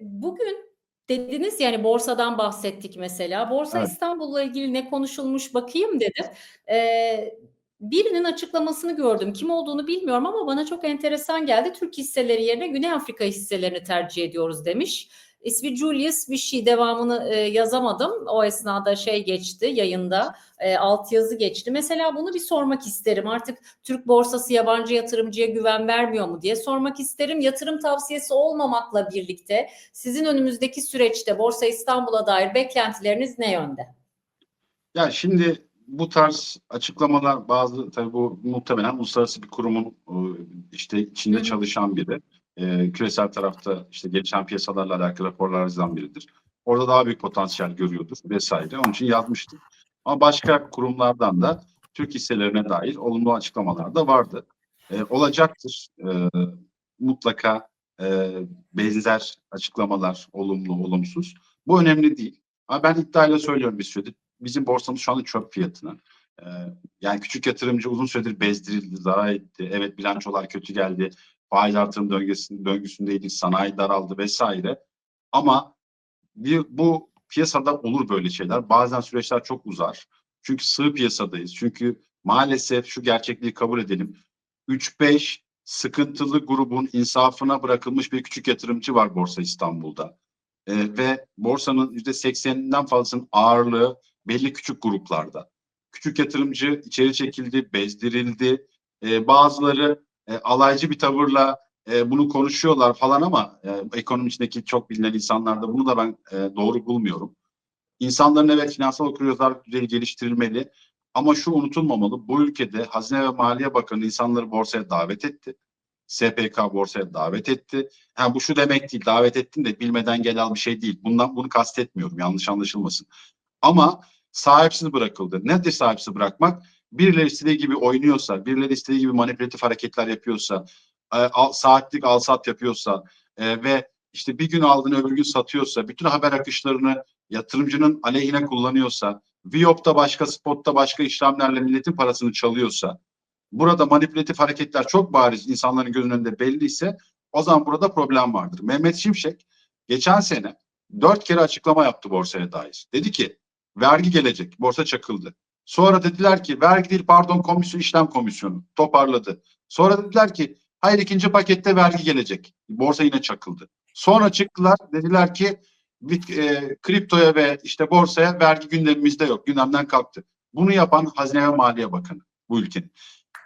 Bugün dediniz yani borsadan bahsettik mesela. Borsa Evet. İstanbul'la ilgili ne konuşulmuş bakayım dedim. Eee, birinin açıklamasını gördüm. Kim olduğunu bilmiyorum ama bana çok enteresan geldi. Türk hisseleri yerine Güney Afrika hisselerini tercih ediyoruz demiş. İsmi Julius bir şey devamını e, yazamadım. O esnada şey geçti yayında e, alt yazı geçti. Mesela bunu bir sormak isterim. Artık Türk borsası yabancı yatırımcıya güven vermiyor mu diye sormak isterim. Yatırım tavsiyesi olmamakla birlikte sizin önümüzdeki süreçte Borsa İstanbul'a dair beklentileriniz ne yönde? Ya şimdi bu tarz açıklamalar bazı tabii bu muhtemelen uluslararası bir kurumun e, işte içinde Hı hı. çalışan biri. E, küresel tarafta işte gelişen piyasalarla alakalı raporlar yazan biridir. Orada daha büyük potansiyel görüyordur vesaire. Onun için yazmıştım. Ama başka kurumlardan da Türk hisselerine dair olumlu açıklamalar da vardı. E, olacaktır. E, mutlaka e, benzer açıklamalar olumlu olumsuz. Bu önemli değil. Ama ben iddiayla söylüyorum bir süredir. Bizim borsamız şu anda çöp fiyatına. Ee, yani küçük yatırımcı uzun süredir bezdirildi, zarar etti. Evet bilançolar kötü geldi. Faiz artırım döngüsünde, döngüsündeydik. Sanayi daraldı vesaire. Ama bir, bu piyasada olur böyle şeyler. Bazen süreçler çok uzar. Çünkü sığ piyasadayız. Çünkü maalesef şu gerçekliği kabul edelim. 3-5 sıkıntılı grubun insafına bırakılmış bir küçük yatırımcı var Borsa İstanbul'da. Ee, ve borsanın %80'inden fazlasının ağırlığı belli küçük gruplarda. Küçük yatırımcı içeri çekildi, bezdirildi. Ee, bazıları e, alaycı bir tavırla e, bunu konuşuyorlar falan ama e, ekonomi içindeki çok bilinen insanlar da bunu da ben e, doğru bulmuyorum. İnsanların evet finansal okuryazarlık düzeyi geliştirilmeli ama şu unutulmamalı. Bu ülkede Hazine ve Maliye Bakanı insanları borsaya davet etti. SPK borsaya davet etti. Ha, bu şu demek değil, davet ettin de bilmeden gel al bir şey değil. Bundan bunu kastetmiyorum, yanlış anlaşılmasın. Ama sahipsiz bırakıldı. Nedir sahipsiz bırakmak? Birileri istediği gibi oynuyorsa, birileri istediği gibi manipülatif hareketler yapıyorsa, e, saatlik al sat yapıyorsa e, ve işte bir gün aldığını öbür gün satıyorsa, bütün haber akışlarını yatırımcının aleyhine kullanıyorsa, Viyop'ta başka, Spot'ta başka işlemlerle milletin parasını çalıyorsa, burada manipülatif hareketler çok bariz insanların gözünün önünde belliyse o zaman burada problem vardır. Mehmet Şimşek geçen sene dört kere açıklama yaptı borsaya dair. Dedi ki vergi gelecek, borsa çakıldı. Sonra dediler ki vergi değil pardon komisyon işlem komisyonu toparladı. Sonra dediler ki hayır ikinci pakette vergi gelecek. Borsa yine çakıldı. Sonra çıktılar dediler ki bit, e, kriptoya ve işte borsaya vergi gündemimizde yok. Gündemden kalktı. Bunu yapan Hazine ve Maliye Bakanı bu ülkenin.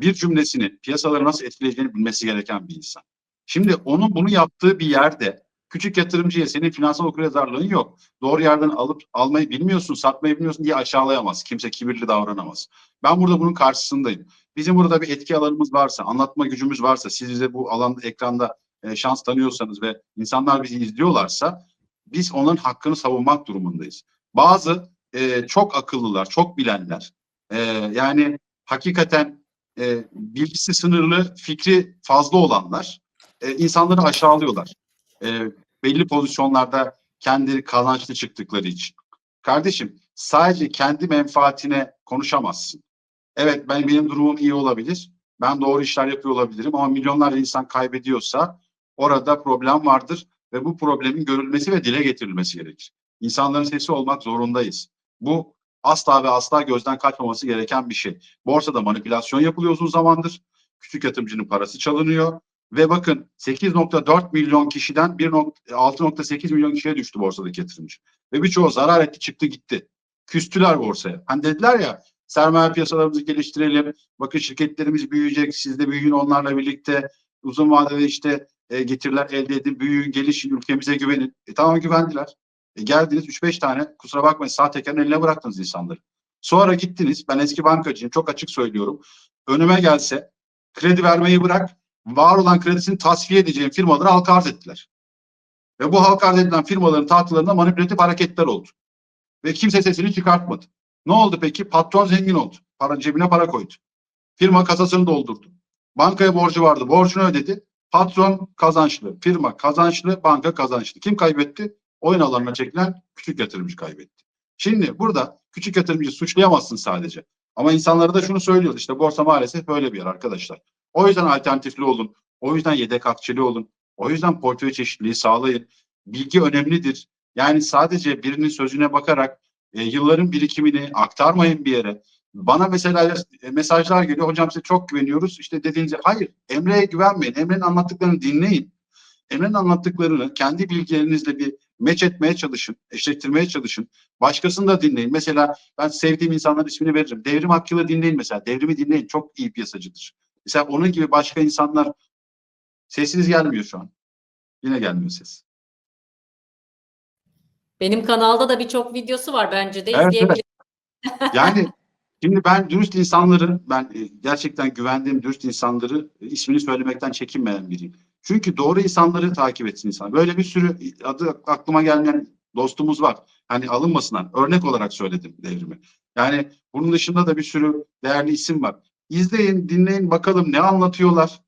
Bir cümlesini piyasaları nasıl etkileyeceğini bilmesi gereken bir insan. Şimdi onun bunu yaptığı bir yerde küçük yatırımcıya senin finansal okuryazarlığın yok. Doğru yerden alıp almayı bilmiyorsun, satmayı bilmiyorsun diye aşağılayamaz. Kimse kibirli davranamaz. Ben burada bunun karşısındayım. Bizim burada bir etki alanımız varsa, anlatma gücümüz varsa, siz bize bu alanda ekranda e, şans tanıyorsanız ve insanlar bizi izliyorlarsa biz onların hakkını savunmak durumundayız. Bazı e, çok akıllılar, çok bilenler, e, yani hakikaten e, bilgisi sınırlı, fikri fazla olanlar e, insanları aşağılıyorlar. E, belli pozisyonlarda kendi kazançlı çıktıkları için. Kardeşim sadece kendi menfaatine konuşamazsın. Evet ben benim durumum iyi olabilir. Ben doğru işler yapıyor olabilirim ama milyonlarca insan kaybediyorsa orada problem vardır ve bu problemin görülmesi ve dile getirilmesi gerekir. İnsanların sesi olmak zorundayız. Bu asla ve asla gözden kaçmaması gereken bir şey. Borsada manipülasyon yapılıyor uzun zamandır. Küçük yatırımcının parası çalınıyor. Ve bakın 8.4 milyon kişiden 6.8 milyon kişiye düştü borsadaki yatırımcı. Ve birçoğu zarar etti çıktı gitti. Küstüler borsaya. Hani dediler ya sermaye piyasalarımızı geliştirelim. Bakın şirketlerimiz büyüyecek. Siz de büyüyün onlarla birlikte. Uzun vadede işte e, getiriler elde edin. Büyüyün, gelişin, ülkemize güvenin. E tamam güvendiler. E, geldiniz 3-5 tane kusura bakmayın sağ tekerin eline bıraktınız insanları. Sonra gittiniz. Ben eski bankacıyım. Çok açık söylüyorum. Önüme gelse kredi vermeyi bırak var olan kredisini tasfiye edeceğim firmaları halka arz ettiler. Ve bu halka arz edilen firmaların tahtalarında manipülatif hareketler oldu. Ve kimse sesini çıkartmadı. Ne oldu peki? Patron zengin oldu. Para, cebine para koydu. Firma kasasını doldurdu. Bankaya borcu vardı. Borcunu ödedi. Patron kazançlı. Firma kazançlı. Banka kazançlı. Kim kaybetti? Oyun alanına çekilen küçük yatırımcı kaybetti. Şimdi burada küçük yatırımcı suçlayamazsın sadece. Ama insanlara da şunu söylüyoruz. İşte borsa maalesef böyle bir yer arkadaşlar. O yüzden alternatifli olun. O yüzden yedek akçeli olun. O yüzden portföy çeşitliliği sağlayın. Bilgi önemlidir. Yani sadece birinin sözüne bakarak e, yılların birikimini aktarmayın bir yere. Bana mesela e, mesajlar geliyor. Hocam size çok güveniyoruz. İşte dediğinizde hayır Emre'ye güvenmeyin. Emre'nin anlattıklarını dinleyin. Emre'nin anlattıklarını kendi bilgilerinizle bir meç etmeye çalışın, eşleştirmeye çalışın. Başkasını da dinleyin. Mesela ben sevdiğim insanların ismini veririm. Devrim Hakkı'yla dinleyin mesela. Devrimi dinleyin. Çok iyi piyasacıdır. Mesela onun gibi başka insanlar sesiniz gelmiyor şu an. Yine gelmiyor ses. Benim kanalda da birçok videosu var bence de Evet, izleyebilirsiniz. Yani şimdi ben dürüst insanları, ben e, gerçekten güvendiğim dürüst insanları e, ismini söylemekten çekinmeyen biriyim. Çünkü doğru insanları takip etsin insan. Böyle bir sürü adı aklıma gelmeyen dostumuz var. Hani alınmasınlar. Örnek olarak söyledim devrimi. Yani bunun dışında da bir sürü değerli isim var. İzleyin, dinleyin bakalım ne anlatıyorlar.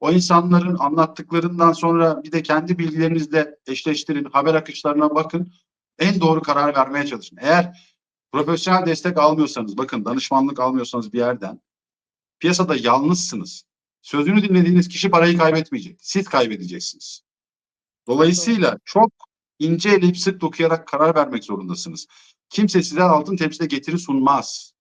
O insanların anlattıklarından sonra bir de kendi bilgilerinizle eşleştirin, haber akışlarına bakın. En doğru karar vermeye çalışın. Eğer profesyonel destek almıyorsanız, bakın danışmanlık almıyorsanız bir yerden, piyasada yalnızsınız. Sözünü dinlediğiniz kişi parayı kaybetmeyecek. Siz kaybedeceksiniz. Dolayısıyla çok ince eleyip sık dokuyarak karar vermek zorundasınız. Kimse size altın tepside getiri sunmaz.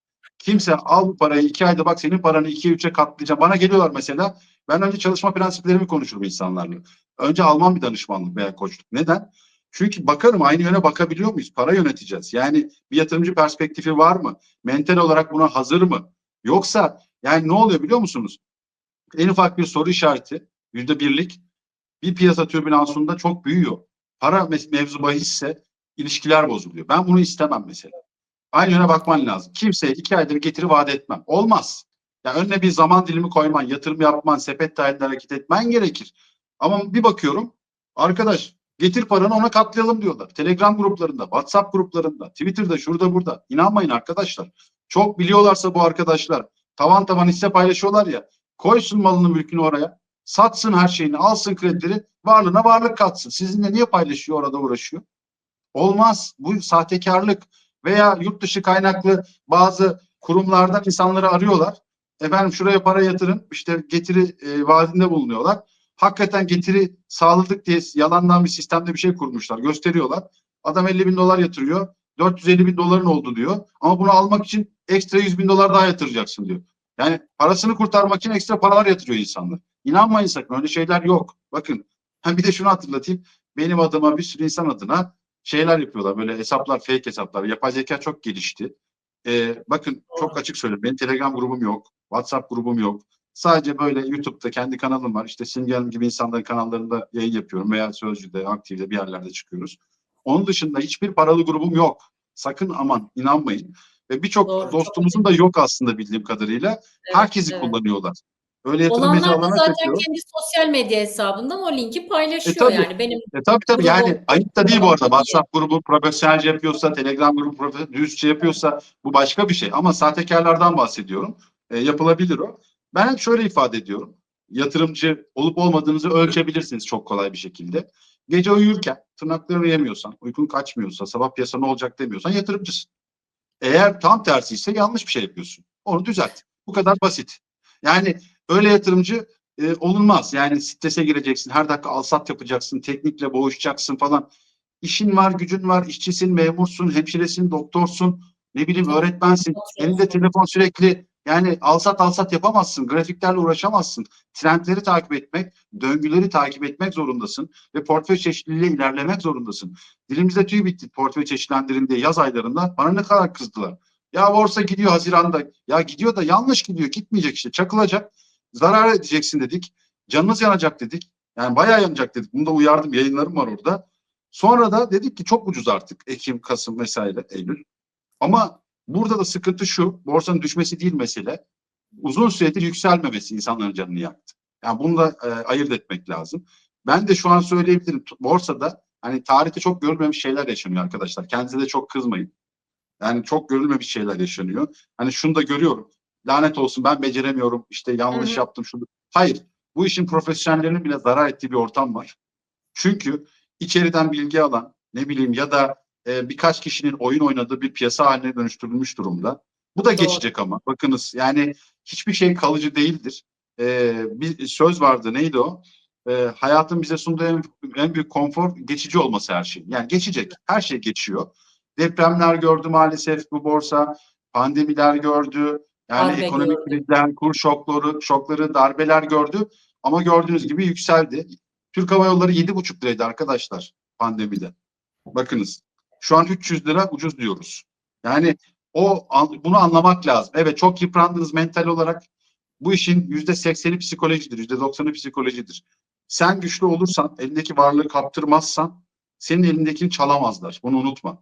Kimse al bu parayı iki ayda bak senin paranı ikiye üçe katlayacağım. Bana geliyorlar mesela. Ben önce çalışma prensiplerimi konuşurum insanlarla. Önce almam bir danışmanlık veya koçluk. Neden? Çünkü bakarım aynı yöne bakabiliyor muyuz? Para yöneteceğiz. Yani bir yatırımcı perspektifi var mı? Mental olarak buna hazır mı? Yoksa yani ne oluyor biliyor musunuz? En ufak bir soru işareti, yüzde birlik bir piyasa türbülansında çok büyüyor. Para mev- mevzu bahisse ilişkiler bozuluyor. Ben bunu istemem mesela. Aynı yöne bakman lazım. Kimseye iki ayda bir getiri vaat etmem. Olmaz. Ya önüne bir zaman dilimi koyman, yatırım yapman, sepet dahilinde hareket etmen gerekir. Ama bir bakıyorum, arkadaş getir paranı ona katlayalım diyorlar. Telegram gruplarında, WhatsApp gruplarında, Twitter'da, şurada burada. İnanmayın arkadaşlar. Çok biliyorlarsa bu arkadaşlar tavan tavan hisse paylaşıyorlar ya. Koysun malını mülkünü oraya. Satsın her şeyini, alsın kredileri, varlığına varlık katsın. Sizinle niye paylaşıyor orada uğraşıyor? Olmaz. Bu sahtekarlık veya yurt dışı kaynaklı bazı kurumlardan insanları arıyorlar. Efendim şuraya para yatırın, işte getiri e, vaadinde bulunuyorlar. Hakikaten getiri sağladık diye yalandan bir sistemde bir şey kurmuşlar, gösteriyorlar. Adam 50 bin dolar yatırıyor, 450 bin doların oldu diyor. Ama bunu almak için ekstra 100 bin dolar daha yatıracaksın diyor. Yani parasını kurtarmak için ekstra paralar yatırıyor insanlar. İnanmayın sakın öyle şeyler yok. Bakın ha bir de şunu hatırlatayım. Benim adıma bir sürü insan adına şeyler yapıyorlar. Böyle hesaplar, fake hesaplar. Yapay zeka çok gelişti. Ee, bakın çok açık söyleyeyim. Benim Telegram grubum yok. WhatsApp grubum yok. Sadece böyle YouTube'da kendi kanalım var. İşte Simge Hanım gibi insanların kanallarında yayın yapıyorum veya Sözcü'de, Aktif'de bir yerlerde çıkıyoruz. Onun dışında hiçbir paralı grubum yok. Sakın aman inanmayın. Ve birçok dostumuzun da yok aslında bildiğim kadarıyla. Evet, Herkesi evet. kullanıyorlar. Öyle yatırım Olanlar da zaten kaçıyor. kendi sosyal medya hesabından o linki paylaşıyor E, tabii. yani. Benim E tabii tabii yani ayıp da değil bu arada. WhatsApp grubu profesyonelce yapıyorsa, Telegram grubu profe- dürüstçe yapıyorsa bu başka bir şey. Ama sahtekarlardan bahsediyorum. E, yapılabilir o. Ben şöyle ifade ediyorum. Yatırımcı olup olmadığınızı ölçebilirsiniz çok kolay bir şekilde. Gece uyurken tırnaklarını yemiyorsan, uykun kaçmıyorsa, sabah piyasa ne olacak demiyorsan yatırımcısın. Eğer tam tersi ise yanlış bir şey yapıyorsun. Onu düzelt. Bu kadar basit. Yani öyle yatırımcı e, olunmaz. Yani strese gireceksin. Her dakika alsat yapacaksın. Teknikle boğuşacaksın falan. İşin var, gücün var. işçisin, memursun, hemşiresin, doktorsun. Ne bileyim öğretmensin. Elinde telefon sürekli yani alsat alsat yapamazsın. Grafiklerle uğraşamazsın. Trendleri takip etmek, döngüleri takip etmek zorundasın. Ve portföy çeşitliliğiyle ilerlemek zorundasın. Dilimizde tüy bitti portföy çeşitlendirin diye yaz aylarında. Bana ne kadar kızdılar. Ya borsa gidiyor Haziran'da. Ya gidiyor da yanlış gidiyor. Gitmeyecek işte. Çakılacak. Zarar edeceksin dedik. Canınız yanacak dedik. Yani bayağı yanacak dedik. Bunu da uyardım. Yayınlarım var orada. Sonra da dedik ki çok ucuz artık. Ekim, Kasım vesaire, Eylül. Ama burada da sıkıntı şu. Borsanın düşmesi değil mesele. Uzun süredir yükselmemesi insanların canını yaktı. Yani bunu da e, ayırt etmek lazım. Ben de şu an söyleyebilirim. Borsada hani tarihte çok görülmemiş şeyler yaşanıyor arkadaşlar. Kendinize de çok kızmayın. Yani çok görülmemiş şeyler yaşanıyor. Hani şunu da görüyorum. Lanet olsun ben beceremiyorum. İşte yanlış Hı hı. yaptım şunu. Hayır. Bu işin profesyonellerinin bile zarar ettiği bir ortam var. Çünkü içeriden bilgi alan ne bileyim ya da e, birkaç kişinin oyun oynadığı bir piyasa haline dönüştürülmüş durumda. Bu da Doğru. geçecek ama bakınız yani hiçbir şey kalıcı değildir. E, bir söz vardı neydi o? e, hayatın bize sunduğu en, en büyük konfor geçici olması her şey. Yani geçecek. Her şey geçiyor. Depremler gördü maalesef bu borsa. Pandemiler gördü. Yani Darbe ekonomik gördü. krizler, kur şokları, şokları, darbeler gördü. Ama gördüğünüz gibi yükseldi. Türk Hava Yolları 7,5 liraydı arkadaşlar pandemide. Bakınız. Şu an 300 lira ucuz diyoruz. Yani o bunu anlamak lazım. Evet çok yıprandınız mental olarak. Bu işin yüzde sekseni psikolojidir, yüzde doksanı psikolojidir. Sen güçlü olursan, elindeki varlığı kaptırmazsan senin elindekini çalamazlar. Bunu unutma.